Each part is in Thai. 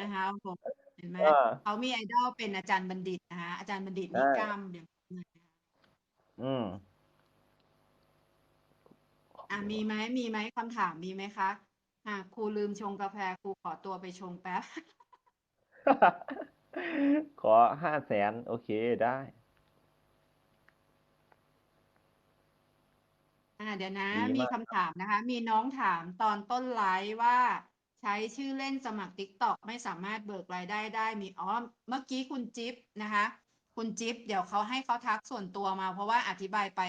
นะคะผมเห็นไหมเออเขามีไอดอลเป็นอาจารย์บัณฑิตนะคะอาจารย์บัณฑิตนี่ใช่กล้ามเดี๋ยวนี้นะคะอืม อะมีไหมมีไหมคำถามมีไหมคะอะครูลืมชงกาแฟครูขอตัวไปชงแป๊บ ขอห้าแสนโอเคได้ อ่าเดี๋ยวนะ ดีมีมาก คำถามนะคะ มีน้องถามตอนต้นไลฟ์ว่า ใช้ชื่อเล่นสมัคร TikTok ไม่สามารถเบิกรายได้ได้มีอ๋อเมื่อกี้คุณจิ๊บนะคะ คุณจิ๊บเดี๋ยวเขาให้เขาทักส่วนตัวมา เพราะว่าอธิบายไป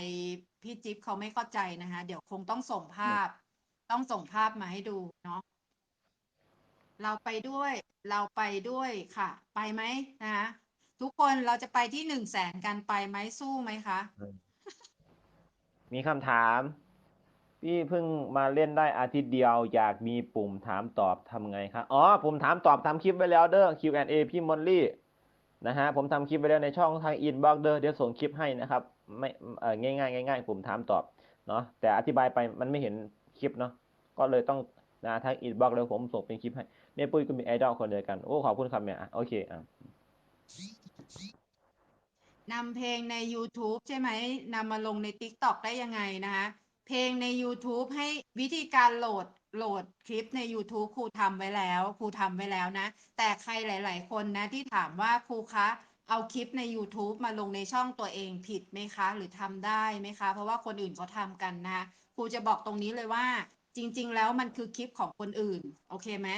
พี่จิ๊บเขาไม่เข้าใจนะคะ เดี๋ยวคงต้องส่งภาพ ต้องส่งภาพมาให้ดูเนาะเราไปด้วย เราไปด้วยค่ะ ไปไหมนะคะทุกคนเราจะไปที่หนึ่งแสนกันไปไหมสู้ไหมคะ มีคำถาม พี่เพิ่งมาเล่นได้อาทิตย์เดียวอยากมีปุ่มถามตอบทำไงครับอ๋อผมถามตอบทำคลิปไว้แล้วเด้อ Q&A พี่มอลลี่นะฮะผมทำคลิปไว้แล้วในช่องทางอินบ็อกเด้อเดี๋ยวส่งคลิปให้นะครับไม่เออง่ายๆง่ายๆปุ่มถามตอบเนาะแต่อธิบายไปมันไม่เห็นคลิปเนาะก็เลยต้องนะทางอินบ็อกแล้วผมส่งเป็นคลิปให้เม่ปุ้ยก็มีไอดอลคนเดียวกันโอ้ขอบคุณครับแม่อะโอเคอะนำเพลงใน YouTube ใช่ไหมนำมาลงใน TikTok ได้ยังไงนะคะ เพลงใน YouTube ให้วิธีการโหลดโหลดคลิปใน YouTube ครูทำไว้แล้วครูทำไว้แล้วนะ แต่ใครหลาย ๆ คนนะที่ถามว่าครูคะเอาคลิปใน YouTube มาลงในช่องตัวเองผิดไหมคะ หรือทำได้ไหมคะ เพราะว่าคนอื่นเขาทำกันนะคะครูจะบอกตรงนี้เลยว่า จริง ๆ แล้วมันคือคลิปของคนอื่น โอเคไหม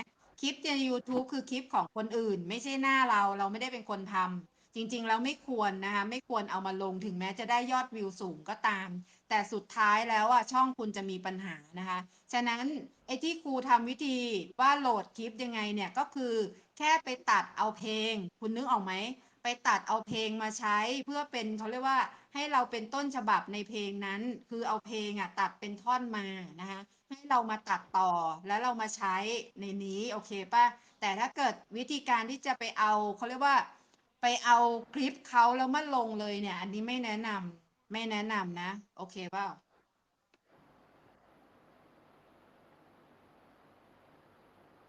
คลิปใน YouTube คือคลิปของคนอื่น ไม่ใช่หน้าเราเราไม่ได้เป็นคนทำจริง ๆ แล้วไม่ควรนะคะไม่ควรเอามาลงถึงแม้จะได้ยอดวิวสูงก็ตาม แต่สุดท้ายแล้วอะช่องคุณจะมีปัญหานะคะ ฉะนั้นไอ้ที่ครูทำวิธีว่าโหลดคลิปยังไงเนี่ยก็คือแค่ไปตัดเอาเพลง คุณนึกออกไหมไปตัดเอาเพลงมาใช้เพื่อเป็นเขาเรียกว่าให้เราเป็นต้นฉบับในเพลงนั้น คือเอาเพลงอะตัดเป็นท่อนมานะคะให้เรามาตัดต่อแล้วเรามาใช้ในนี้โอเคป่ะแต่ถ้าเกิดวิธีการที่จะไปเอาเขาเรียกว่า ไปเอาคลิปเขาแล้วมาลงเลยเนี่ย อันนี้ไม่แนะนำ ไม่แนะนำนะ โอเคเปล่า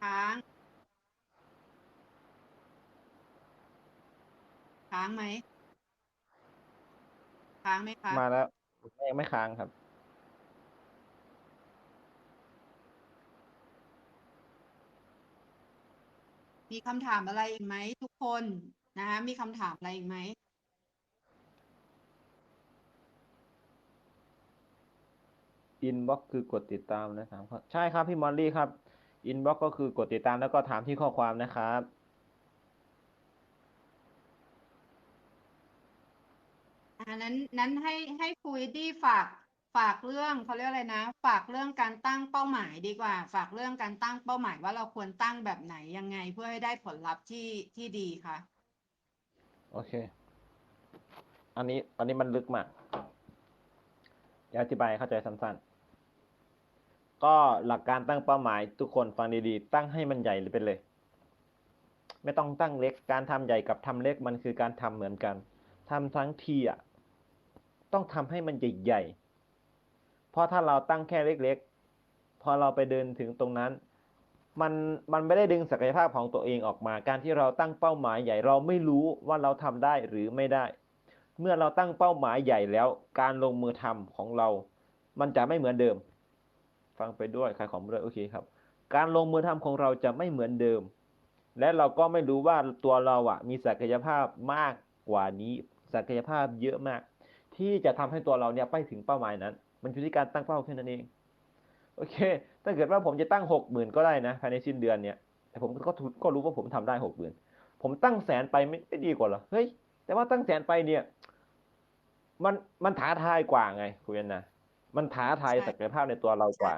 ค้างค้างไหมค้างไหมคะมาแล้วยังไม่ค้างครับ มีคำถามอะไรอีกไหมทุกคนนะคะมีคำถามอะไรอีกไหม อินบ็อกคือกดติดตามนะถามข้อใช่ครับพี่มอลลี่ครับอินบ็อกก็คือกดติดตามแล้วก็ถามที่ข้อความนะครับอันนั้นนั้นให้ให้ครูเอ็ดดี้ฝากฝากเรื่องเขาเรียกอะไรนะ ฝากเรื่องการตั้งเป้าหมายดีกว่า ฝากเรื่องการตั้งเป้าหมายว่าเราควรตั้งแบบไหนยังไงเพื่อให้ได้ผลลัพธ์ที่ที่ดีค่ะ โอเค อันนี้อันนี้มันลึกมากเดี๋ยวอธิบายให้เข้าใจสั้นๆ ก็หลักการตั้งเป้าหมายทุกคนฟังดีๆ ตั้งให้มันใหญ่ไปเลย ไม่ต้องตั้งเล็ก การทำใหญ่กับทำเล็กมันคือการทำเหมือนกันทำทั้งทีอะต้องทำให้มันใหญ่ๆ เพราะถ้าเราตั้งแค่เล็กๆ พอเราไปเดินถึงตรงนั้น มันมันไม่ได้ดึงศักยภาพของตัวเองออกมา การที่เราตั้งเป้าหมายใหญ่เราไม่รู้ว่าเราทำได้หรือไม่ได้ เมื่อเราตั้งเป้าหมายใหญ่แล้ว การลงมือทำของเรา มันจะไม่เหมือนเดิม ฟังไปด้วยขายของไปด้วยโอเคครับ การลงมือทำของเราจะไม่เหมือนเดิม และเราก็ไม่รู้ว่าตัวเราอะมีศักยภาพมากกว่านี้ศักยภาพเยอะมาก ที่จะทำให้ตัวเราเนี่ยไปถึงเป้าหมายนั้น มันอยู่ที่การตั้งเป้าแค่นั้นเองโอเค ถ้าเกิดว่าผมจะตั้งหกหมื่นก็ได้นะภายในสิ้นเดือนเนี่ยแต่ผมก็ก็รู้ว่าผมทำได้หกหมื่นผมตั้งแสนไปไม่ไม่ดีกว่าเหรอเฮ้ยแต่ว่าตั้งแสนไปเนี่ย มันมันท้าทายกว่าไงคุณเอนนะ มันท้าทายใช่ศักยภาพในตัวเรากว่า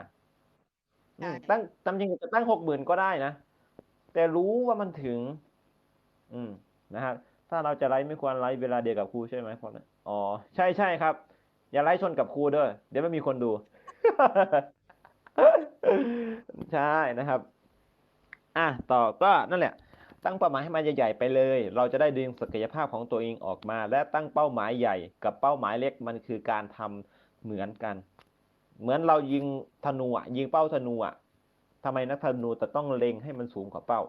ใช่อืมตั้งตามจริงจะตั้งหกหมื่นก็ได้นะ แต่รู้ว่ามันถึง อืมนะครับถ้าเราจะไลฟ์ไม่ควรไลฟ์เวลาเดียวกับครูใช่ไหมพอนะอ๋อ ใช่ใช่ครับ อย่าไลฟ์ชนกับครูเด้อเดี๋ยวไม่มีคนดู ใช่นะครับ อะต่อก็นั่นแหละ ตั้งเป้าหมายให้มันใหญ่ๆไปเลย เราจะได้ดึงศักยภาพของตัวเองออกมา และตั้งเป้าหมายใหญ่กับเป้าหมายเล็กมันคือการทำ เหมือนกัน เหมือนเรายิงธนูอะยิงเป้าธนูอะทำไมนักธนูแต่ต้องเล็งให้มันสูงกว่าเป้า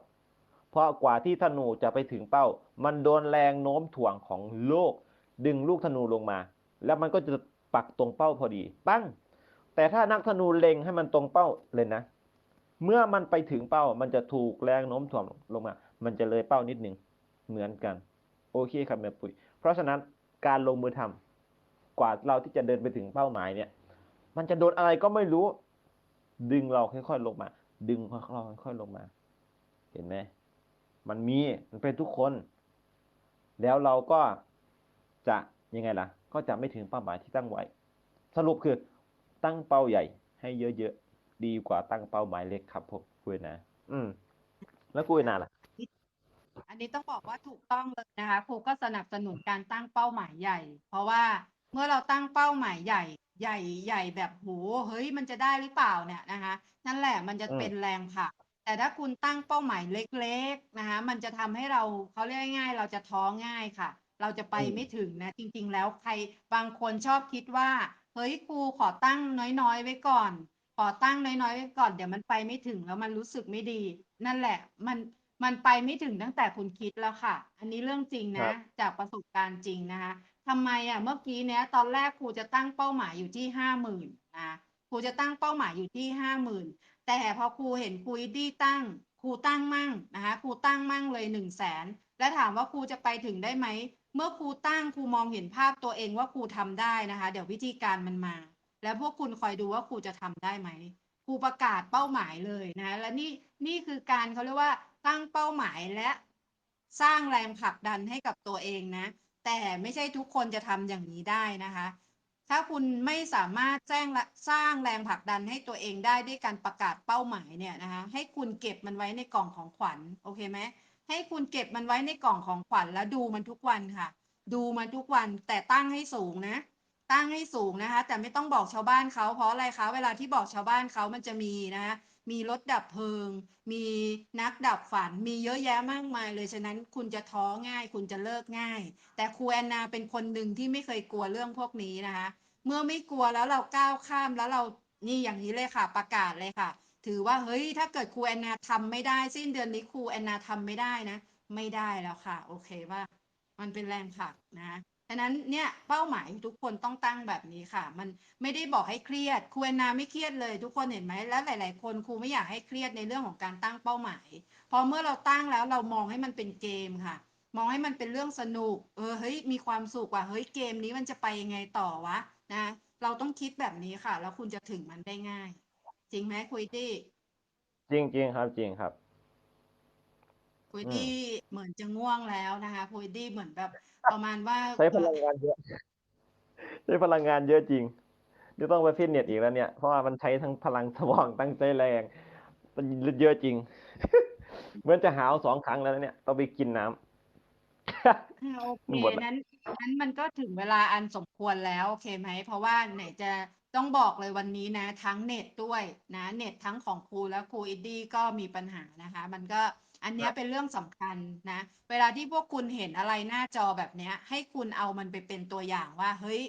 เพราะกว่าที่ธนูจะไปถึงเป้า มันโดนแรงโน้มถ่วงของโลก ดึงลูกธนูลงมา แล้วมันก็จะปักตรงเป้าพอดี ปั้ง แต่ถ้านักธนูเล็งให้มันตรงเป้าเลยนะ เมื่อมันไปถึงเป้า มันจะถูกแรงโน้มถ่วงลงมา มันจะเลยเป้านิดหนึ่งเหมือนกัน โอเคครับแม่ปุ๋ย เพราะฉะนั้นการลงมือทำ กว่าเราที่จะเดินไปถึงเป้าหมายเนี่ย มันจะโดนอะไรก็ไม่รู้ ดึงเราค่อยๆลงมา ดึงค่อยๆค่อยๆลงมา เห็นไหมมันมีมันเป็นทุกคน แล้วเราก็จะยังไงล่ะ ก็จะไม่ถึงเป้าหมายที่ตั้งไว้ สรุปคือตั้งเป้าใหญ่ ให้เยอะๆดีกว่าตั้งเป้าหมายเล็กครับผมคุยนะ อืม แล้วคุยนาล่ะอันนี้ต้องบอกว่าถูกต้องเลยนะคะครูก็สนับสนุนการตั้งเป้าหมายใหญ่ เพราะว่า เมื่อเราตั้งเป้าหมายใหญ่ใหญ่ใหญ่แบบโหเฮ้ยมันจะได้หรือเปล่าเนี่ยนะคะนั่นแหละมันจะเป็นแรงผลักแต่ถ้าคุณตั้งเป้าหมายเล็กๆนะคะมันจะทำให้เราเขาเรียกง่าย เราจะท้อง่ายค่ะ เราจะไปไม่ถึงนะ จริง ๆ แล้วใครบางคนชอบคิดว่าเฮ้ยครูขอตั้งน้อยๆ ไว้ก่อน ขอตั้งน้อยๆไว้ก่อนเดี๋ยวมันไปไม่ถึงแล้วมันรู้สึกไม่ดี นั่นแหละ มัน มันไปไม่ถึงตั้งแต่คุณคิดแล้วค่ะ อันนี้เรื่องจริงครันะ บ จากประสบการณ์จริงนะคะทำไมอะเมื่อกี้เนี้ยตอนแรกครูจะตั้งเป้าหมายอยู่ที่ห้าหมื่นนะครูจะตั้งเป้าหมายอยู่ที่ห้าหมื่นแต่พอครูเห็นครูอิดดี้ตั้ง ครูตั้งมั่งนะคะครูตั้งมั่งเลยหนึ่งแสนและถามว่าครูจะไปถึงได้ไหม เมื่อครูตั้งครูมองเห็นภาพตัวเองว่าครูทำได้นะคะ เดี๋ยววิธีการมันมา แล้วพวกคุณคอยดูว่าครูจะทำได้ไหม ครูประกาศเป้าหมายเลยนะ และนี่นี่คือการเขาเรียกว่า ตั้งเป้าหมายและสร้างแรงผลักดันให้กับตัวเองนะ แต่ไม่ใช่ทุกคนจะทำอย่างนี้ได้นะคะ ถ้าคุณไม่สามารถแจ้งละสร้างแรงผลักดันให้ตัวเองได้ด้วยการประกาศเป้าหมายเนี่ยนะคะ ให้คุณเก็บมันไว้ในกล่องของขวัญโอเคไหมให้คุณเก็บมันไว้ในกล่องของขวัญแล้วดูมันทุกวันค่ะ ดูมันทุกวันแต่ตั้งให้สูงนะ ตั้งให้สูงนะคะ แต่ไม่ต้องบอกชาวบ้านเขาเพราะอะไรคะเวลาที่บอกชาวบ้านเขามันจะมีนะคะ มีรถดับเพลิง มีนักดับฝัน มีเยอะแยะมากมายเลย ฉะนั้นคุณจะท้อง่าย คุณจะเลิกง่าย แต่ครูแอนนาเป็นคนหนึ่งที่ไม่เคยกลัวเรื่องพวกนี้นะคะ เมื่อไม่กลัวแล้วเราก้าวข้ามแล้วเรา นี่อย่างนี้เลยค่ะ ประกาศเลยค่ะ ถือว่าเฮ้ย ถ้าเกิดครูแอนนาทำไม่ได้ สิ้นเดือนนี้ครูแอนนาทำไม่ได้นะ ไม่ได้แล้วค่ะ โอเคว่า มันเป็นแรงผลักนะ ฉะนั้นเนี่ยเป้าหมายทุกคนต้องตั้งแบบนี้ค่ะ มันไม่ได้บอกให้เครียดครูแอนนาไม่เครียดเลย ทุกคนเห็นไหมแล้วหลาย ๆ คนครูไม่อยากให้เครียดในเรื่องของการตั้งเป้าหมาย พอเมื่อเราตั้งแล้วเรามองให้มันเป็นเกมค่ะ มองให้มันเป็นเรื่องสนุก เออเฮ้ยมีความสุขว่าเฮ้ยเกมนี้มันจะไปยังไงต่อวะนะเราต้องคิดแบบนี้ค่ะ แล้วคุณจะถึงมันได้ง่าย จริงไหมคุยดี้จริงจริงครับจริงครับคุยอืมดี้เหมือนจะง่วงแล้วนะคะคุยดี้เหมือนแบบประมาณว่าใช้พลังงานเยอะใช้พลังงานเยอะจริงเดี๋ยวต้องไปฟิตเนสอีกแล้วเนี่ยเพราะว่ามันใช้ทั้งพลังสมองตั้งใจแรงมันเยอะจริง เหมือนจะหาวสองครั้งแล้วนะเนี่ยต้องไปกินน้ำอ่าโอเคหมดละนั้นนั้นมันก็ถึงเวลาอันสมควรแล้วโอเคไหมเพราะว่าไหนจะต้องบอกเลยวันนี้นะ ทั้งเน็ตด้วยนะ เน็ตทั้งของครูและครูอิดดี้ก็มีปัญหานะคะ มันก็ อันเนี้ยเป็นเรื่องสำคัญนะ เวลาที่พวกคุณเห็นอะไรหน้าจอแบบเนี้ย ให้คุณเอามันไปเป็นตัวอย่างว่า เฮ้ย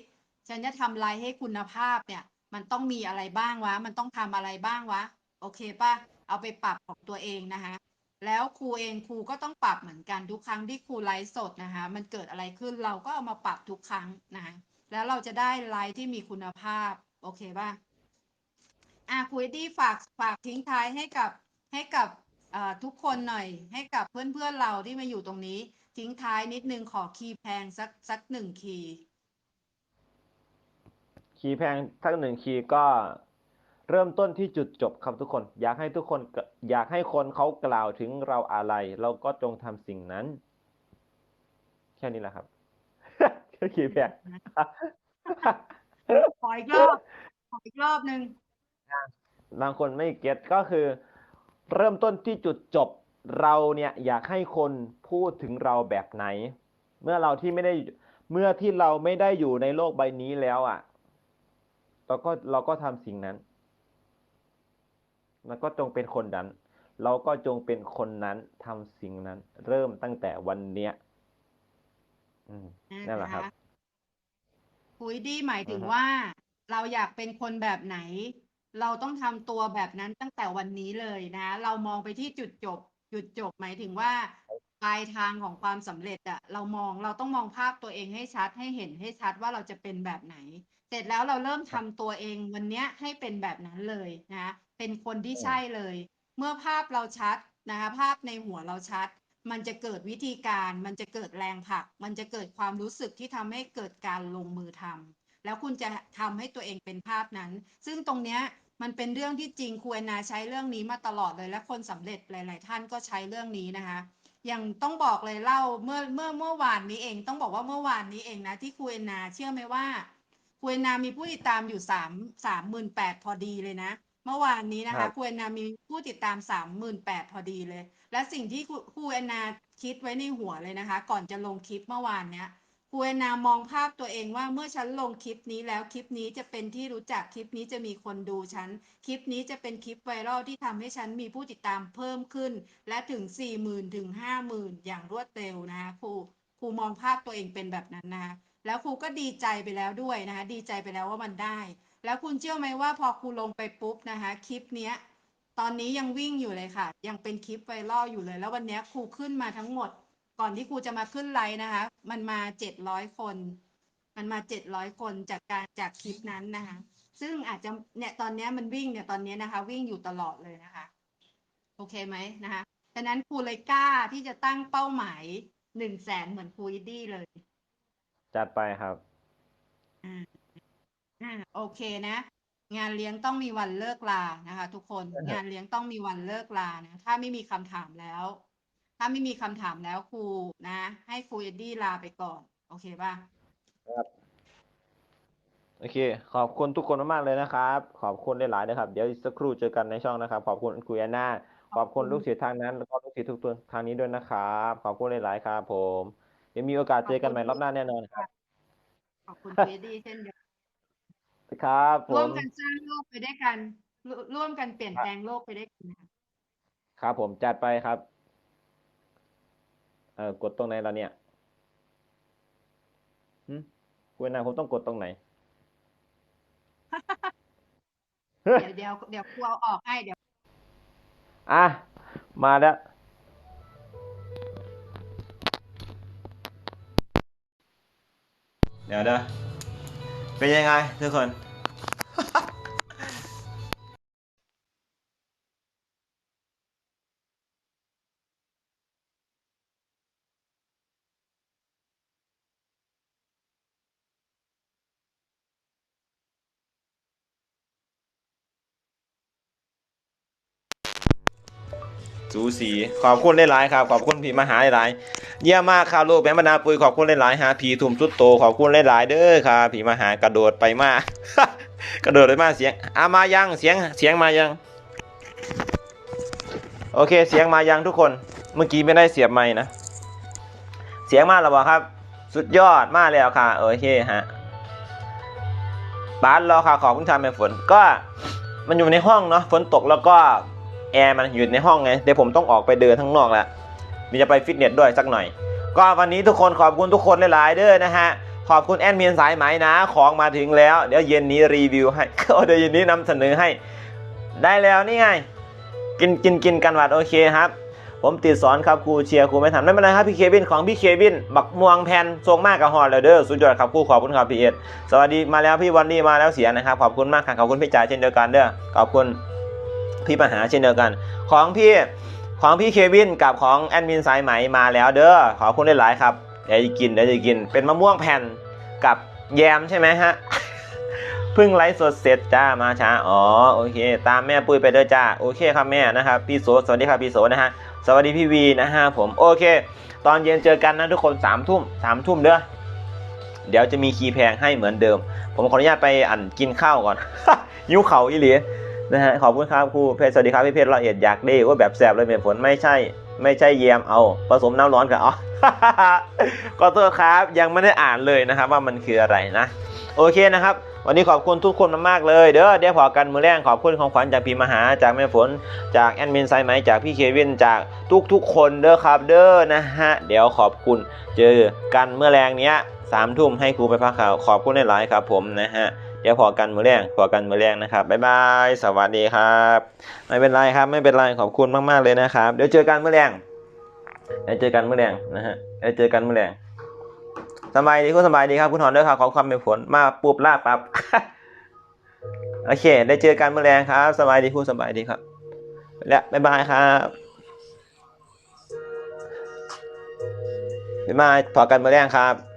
ฉันจะทำอะไรให้คุณภาพเนี่ย มันต้องมีอะไรบ้างวะ มันต้องทำอะไรบ้างวะ โอเคป่ะ เอาไปปรับของตัวเองนะคะแล้วครูเองครูก็ต้องปรับเหมือนกันทุกครั้งที่ครูไลฟ์สดนะคะ มันเกิดอะไรขึ้นเราก็เอามาปรับทุกครั้งนะคะแล้วเราจะได้ไลฟ์ที่มีคุณภาพ โอเคป่ะอะครูเอ็ดดี้ฝากฝากทิ้งท้ายให้กับให้กับเอ่อ ทุกคนหน่อยให้กับเพื่อนๆเราที่มาอยู่ตรงนี้ ทิ้งท้ายนิดนึงขอคีย์แพงสักสักหนึ่งคีย์คีย์แพงทั้งหนึ่งคีย์ก็เริ่มต้นที่จุดจบครับทุกคน อยากให้ทุกคนกอยากให้คนเขากล่าวถึงเราอะไร เราก็จงทำสิ่งนั้น แค่นี้แหละครับแค่คีย์แพงขออีกรอบขออีกรอบหนึ่งบางคนไม่เก็ตก็คือ เริ่มต้นที่จุดจบเราเนี่ยอยากให้คนพูดถึงเราแบบไหน เมื่อเราที่ไม่ได้เมื่อที่เราไม่ได้อยู่ในโลกใบนี้แล้วอะเราก็เราก็ทำสิ่งนั้น แล้วก็จงเป็นคนนั้น เราก็จงเป็นคนนั้นทำสิ่งนั้น เริ่มตั้งแต่วันเนี้ยอืมนั่นแหละครับคุยดีหมายถึงอือฮะว่า เราอยากเป็นคนแบบไหน เราต้องทำตัวแบบนั้นตั้งแต่วันนี้เลยนะ เรามองไปที่จุดจบ จุดจบหมายถึงว่าปลายทางของความสำเร็จอะเรามองเราต้องมองภาพตัวเองให้ชัดให้เห็นให้ชัดว่าเราจะเป็นแบบไหน เสร็จแล้วเราเริ่มทำตัวเองวันเนี้ยให้เป็นแบบนั้นเลยนะเป็นคนที่ใช่เลย เมื่อภาพเราชัดนะคะภาพในหัวเราชัด มันจะเกิดวิธีการ มันจะเกิดแรงผลัก มันจะเกิดความรู้สึกที่ทำให้เกิดการลงมือทำแล้วคุณจะทำให้ตัวเองเป็นภาพนั้น ซึ่งตรงเนี้ย มันเป็นเรื่องที่จริงครูแอนนาใช้เรื่องนี้มาตลอดเลย และคนสำเร็จหลาย ๆ ท่านก็ใช้เรื่องนี้นะคะอย่างต้องบอกเลยเล่าเมื่อเมื่อเมื่อวานนี้เอง ต้องบอกว่าเมื่อวานนี้เองนะที่ครูแอนนาเชื่อไหมว่าครูแอนนามีผู้ติดตามอยู่สามสามหมื่นแปดพอดีเลยนะ เมื่อวานนี้นะครัคะบครูแอนนามีผู้ติดตามสามหมื่นแปดพอดีเลย และสิ่งที่ครูครูแอนนาคิดไว้ในหัวเลยนะคะ ก่อนจะลงคลิปเมื่อวานเนี้ย ครูแอนามองภาพตัวเองว่าเมื่อฉันลงคลิปนี้แล้วคลิปนี้จะเป็นที่รู้จักคลิปนี้จะมีคนดูฉัน คลิปนี้จะเป็นคลิปไวรัลที่ทำให้ฉันมีผู้ติดตามเพิ่มขึ้น และถึงสี่หมื่นถึงห้าหมื่นอย่างรวดเร็วนะคะครูครูมองภาพตัวเองเป็นแบบนั้นนะคะแล้วครูก็ดีใจไปแล้วด้วยนะคะดีใจไปแล้วว่ามันได้ แล้วคุณเชื่อไหมว่าพอครูลงไปปุ๊บนะคะคลิปเนี้ยตอนนี้ยังวิ่งอยู่เลยค่ะ ยังเป็นคลิปไวรัลอยู่เลย แล้ววันนี้ครูขึ้นมาทั้งหมด ก่อนที่ครูจะมาขึ้นไลน์นะคะ มันมาเจ็ดร้อยคน มันมาเจ็ดร้อยคนจากการจากคลิปนั้นนะคะ ซึ่งอาจจะเนี่ยตอนเนี้ยมันวิ่งเนี่ยตอนเนี้ยนะคะ วิ่งอยู่ตลอดเลยนะคะ โอเคไหมนะคะฉะนั้นครูเลยกล้าที่จะตั้งเป้าหมายหนึ่งแสนเหมือนครูอิดดี้เลย จัดไปครับอ่าโอเคนะ งานเลี้ยงต้องมีวันเลิกลานะคะ ทุกคนครับงานเลี้ยงต้องมีวันเลิกลานะถ้าไม่มีคำถามแล้ว ถ้าไม่มีคำถามแล้วครูนะ ให้ครูเอ็ดดี้ลาไปก่อน โอเคป่ะ โอเค ขอบคุณทุกคนมากๆเลยนะครับ ขอบคุณหลายๆนะครับ เดี๋ยวอีกสักครู่เจอกันในช่องนะครับ ขอบคุณคุยอาน่าขอบคุณลูกศิษย์ทางนั้น แล้วก็ลูกศิษย์ทุกตัวทางนี้ด้วยนะครับ ขอบคุณหลายๆครับผมเดี๋ยวมีโอกาสเจอกันใหม่รอบหน้าแน่นอนครับ ขอบคุณครูเอ็ดดี้เช่นเดียวกันครับผร่วมม กันสร้างโลกไปด้วยกันร่วร่วมกันเปลี่ยนแปลงโลกไปด้วยกันนะคะครับผมจัดไปครับ เออกดตรงไหนแล้วเนี่ยหึคุยนาผมต้องกดตรงไหน เดี๋ยวเดี๋ยวเดี๋ยวครูเอาออกให้เดี๋ยว อะ มาแล้ว เดี๋ยวเด้อเป็นยังไงทุกคน สูสีขอบคุณหลายๆครับขอบคุณพี่มหาหลายๆเยี่ยมมากครับลูกแม่บรรดาปุยขอบคุณหลายๆฮะพี่ทุ่มสุดโตขอบคุณหลายๆเด้อครับพี่มหากระโดดไปมากกระโดดไปมากเสียงอะมายังเสียงเสียงมายัง โอเคเสียงมายังทุกคนเมื่อกี้ไม่ได้เสียบไม้นะ เสียงมาแล้วบ่ครับ สุดยอดมากแล้วค่ะโอเคฮะบ้านรอค่ะขอบคุณทำแม่ฝนก็มันอยู่ในห้องเนาะฝนตกแล้วก็ แอร์มันอยู่ในห้องไงเดี๋ยวผมต้องออกไปเดินข้างนอกแล้วมีจะไปฟิตเนสด้วยสักหน่อย ก็วันนี้ทุกคนขอบคุณทุกคนหลายๆเด้อนะฮะขอบคุณแอดมินสายไหมนะ ของมาถึงแล้ว เดี๋ยวเย็นนี้รีวิวให้เดี๋ยวเย็นนี้นำเสนอให้ ได้แล้วนี่ไง กินกินกินกันวัดโอเคครับ ผมติดสอนครับครูเชียร์ครูไม่ทันไม่เป็นไรครับพี่เควินของพี่เควินบักม่วงแผ่นทรงมากกับฮอลแล้วเด้อสุดยอดครับครูขอบคุณครับพี่เอ็ดสวัสดีมาแล้วพี่วันนี้มาแล้วเสียนะครับขอบคุณมากครับขอบคุณพี่จ่ายเช่นเดียวกันเด้อขอบคุณ พี่ปัญหาเช่นเดียวกัน ของพี่ของพี่เควินกับของแอดมินสายไหมมาแล้วเด้อขอคุณหลายๆครับเดี๋ยวจะกินเดี๋ยวจะกิน เป็นมะม่วงแผ่นกับแยมใช่ไหมฮะเพิ่งไลฟ์สดเสร็จจ้ามาช้าอ๋อโอเค ตามแม่ปุ้ยไปเด้อจ้าโอเคครับแม่นะครับพี่โสสวัสดีครับพี่โสนะฮะสวัสดีพี่วีนะฮะผมโอเค ตอนเย็นเจอกันนะทุกคนสามทุ่มสามทุ่มเด้อเดี๋ยวจะมีคีย์แพงให้เหมือนเดิม ผมขออนุญาตไปอั่นกินข้าวก่อน ยิ้วเขาอีหลี นะฮะขอบคุณครับครูเพชรสวัสดีครับพี่เพชรละเอียดอยากด้ว่าแบบแสบเลยเหตุผลไม่ใช่ ไม่ใช่เยียมเอาผสมน้ำร้อนกับอ๋อขอโทษครับยังไม่ได้อ่านเลยนะครับว่ามันคืออะไรนะ โอเคนะครับ วันนี้ขอบคุณทุกคนมากๆเลยเด้อเดี๋ยวพอกันมือแรงขอบคุณของขวัญจากพี่มหาจากแม่ฝนจากแอดมินไซไหมจากพี่เควินจากทุกๆคนเด้อครับ เด้อนะฮะเดี๋ยวขอบคุณ เจอกันเมื่อแรงเนี้ยสามทุ่มให้ครูไปพักข่าวขอบคุณหลายๆครับผมนะฮะ เดี๋ยวพอกันมือแรงพอกันมือแรงนะครับบ๊ายบายสวัสดีครับ ไม่เป็นไรครับ ไม่เป็นไรขอบคุณมากๆเลยนะครับ เดี๋ยวเจอกันมือแรงเดี๋ยวเจอกันมือแรงนะฮะเดี๋ยวเจอกันมือแรงสบายดีคุณสบายดีครับคุณหอนด้วยครับขอความเป็นผลมาปุบลาบปับโอเค ได้เจอกันมือแรงครับ สบายดีคุณสบายดีครับ และบ๊ายบายครับบ๊ายบายพอกันมือแรงครับ